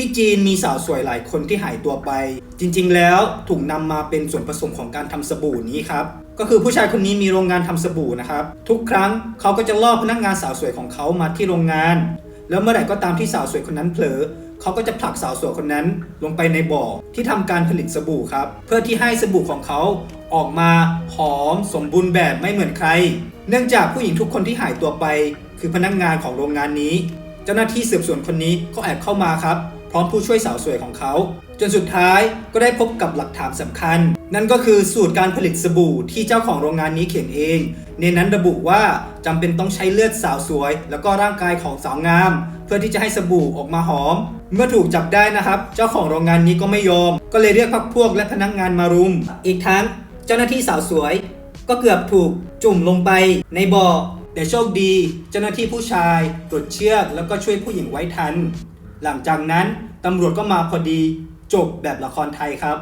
ที่จีนมีสาวสวยหลายคนที่หายตัวไป จริงๆ แล้วถูกนำมาเป็นส่วนผสมของการทำสบู่นี้ครับก็คือผู้ชายคนนี้มีโรงงานทำสบู่นะครับ ทุกครั้งเขาก็จะล่อพนักงานสาวสวยของเขามาที่โรงงาน แล้วเมื่อไหร่ก็ตามที่สาวสวยคนนั้นเผลอเขาก็จะผลักสาวสวยคนนั้นลงไปในบ่อที่ทำการผลิตสบู่ครับ เพื่อที่ให้สบู่ของเขาออกมาหอมสมบูรณ์แบบไม่เหมือนใคร เนื่องจากผู้หญิงทุกคนที่หายตัวไป คือพนักงานของโรงงานนี้ เจ้าหน้าที่สืบสวนคนนี้ก็แอบเข้ามาครับ พร้อมผู้ช่วยสาวสวยของเขา จนสุดท้ายก็ได้พบกับหลักฐานสำคัญ นั่นก็คือสูตรการผลิตสบู่ที่เจ้าของโรงงานนี้เขียนเอง ในนั้นระบุว่าจำเป็นต้องใช้เลือดสาวสวย แล้วก็ร่างกายของสาวงาม เพื่อที่จะให้สบู่ออกมาหอม เมื่อถูกจับได้นะครับ เจ้าของโรงงานนี้ก็ไม่ยอม ก็เลยเรียกพักพวกและพนักงานมารุม อีกทั้งเจ้าหน้าที่สาวสวย ก็เกือบถูกจุ่มลงไปในบ่อแต่โชคดี เจ้าหน้าที่ผู้ชายตรวจเชือกแล้วก็ช่วยผู้หญิงไว้ทัน หลังจากนั้นตำรวจก็มาพอดีจบแบบละครไทยครับ